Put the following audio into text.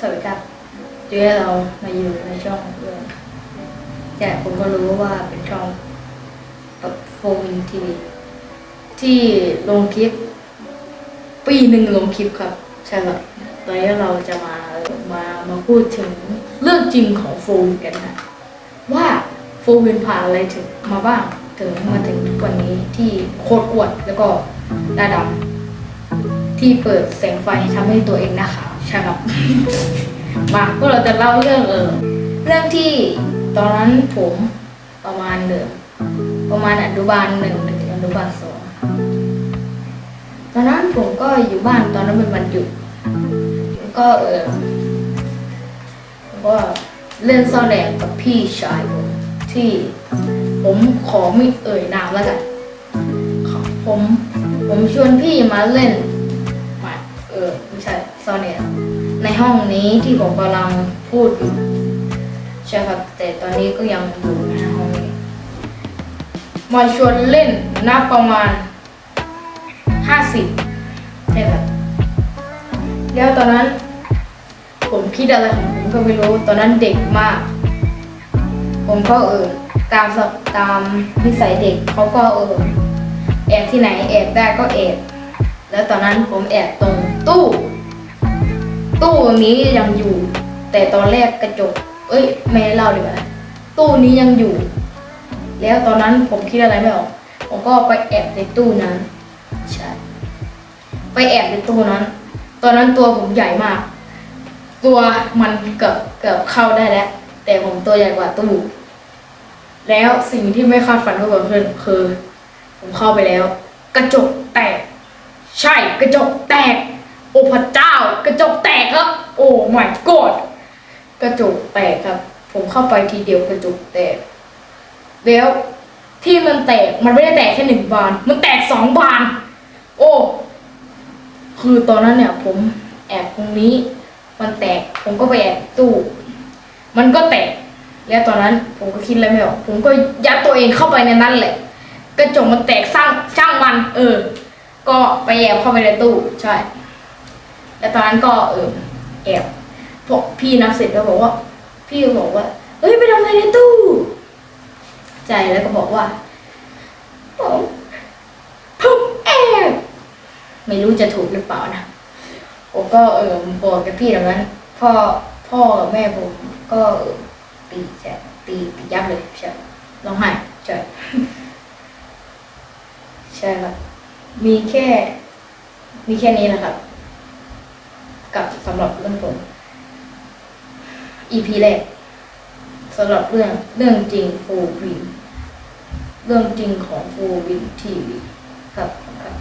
สวัสดีครับเจอเรามาอยู่ในช่องเรื่องแต่ผมก็รู้ว่าเป็นช่องแบบโฟมินทีวีที่ลงคลิป ปีหนึ่งลงคลิปครับ ใช่ครับตอนนี้เราจะมามามาพูดถึงเรื่องจริงของโฟมินกันนะว่าโฟมินผ่านอะไรถึงมาบ้างถึงมาถึงทุกวันนี้ที่โคตรอวนแล้วก็หน้าดำที่เปิดแสงไฟทำให้ตัวเองน้าขาว ใช่ครับ มาพวกเราจะเล่าเรื่องเออเรื่องที่ตอนนั้นผมประมาณหนึ่งประมาณอนุบาลหนึ่งถึงอนุบาลสองตอนนั้นผมก็อยู่บ้านตอนนั้นเป็นวันหยุดก็เออก็เล่นซ่อนแอบกับพี่ชายผมที่ผมขอไม่เอ่ยนามแล้วกันผมผมชวนพี่มาเล่นมาเออไม่ใช่ซอนเนี่ยใน ห้องนี้ที่ผมกำลังพูดอยู่ใช่ครับแต่ตอนนี้ก็ยังอยู่ในห้องนี้มาชวนเล่นนับประมาณห้าสิบใช่ครับแล้วตอนนั้น ผมคิดอะไรของผมก็ไม่รู้ ตอนนั้นเด็กมาก ผมก็เออตามสตามนิสัยเด็กเขาก็เออแอบที่ไหนแอบได้ก็แอบแล้วตอนนั้นผมแอบตรงตู้ ตู้นี้ยังอยู่ แต่ตอนแรกกระจก เอ้ยไม่เล่าดีกว่าตู้นี้ยังอยู่ แล้วตอนนั้นผมคิดอะไรไม่ออก ผมก็ไปแอบในตู้นั้นใช่ไปแอบในตู้นั้น ตอนนั้นตัวผมใหญ่มาก ตัวมันเกือบเกือบเข้าได้แล้ว แต่ผมตัวใหญ่กว่าตู้ แล้วสิ่งที่ไม่คาดฝันก็เกิดขึ้นคือ ผมเข้าไปแล้ว กระจกแตก ใช่กระจกแตก โอ้พระเจ้ากระจกแตกครับ โอ้ my god กระจกแตกครับ ผมเข้าไปทีเดียวกระจกแตก แล้วที่มันแตกมันไม่ได้แตกแค่หนึ่งบาน มันแตกสองบาน โอ้ คือตอนนั้นเนี่ย ผมแอบตรงนี้ มันแตก ผมก็ไปแอบตู้ มันก็แตก แล้วตอนนั้นผมก็คิดอะไรไม่ออก ผมก็ยัดตัวเองเข้าไปในนั้นแหละ กระจกมันแตกสร้างช่างมัน เออ ก็ไปแอบเข้าไปในตู้ ใช่ แล้วตอนนั้นก็เออแอบพวกพี่นับเสร็จก็บอกว่า พี่ก็บอกว่า เฮ้ยไปทำอะไรในตู้ ใจแล้วก็บอกว่าผมผมแอบไม่รู้จะถูกหรือเปล่านะผมก็เออบอกกับพี่แบบนั้นพ่อพ่อกับแม่ผมก็ตีใช่ตีตียับเลยใช่ร้องไห้ใช่ใช่ครับมีแค่ มีแค่นี้แหละครับ กับสำหรับเรื่องผม EP แรกสำหรับเรื่องเรื่องจริงฟูวิน เรื่องจริงของฟูวินทีวีครับครับ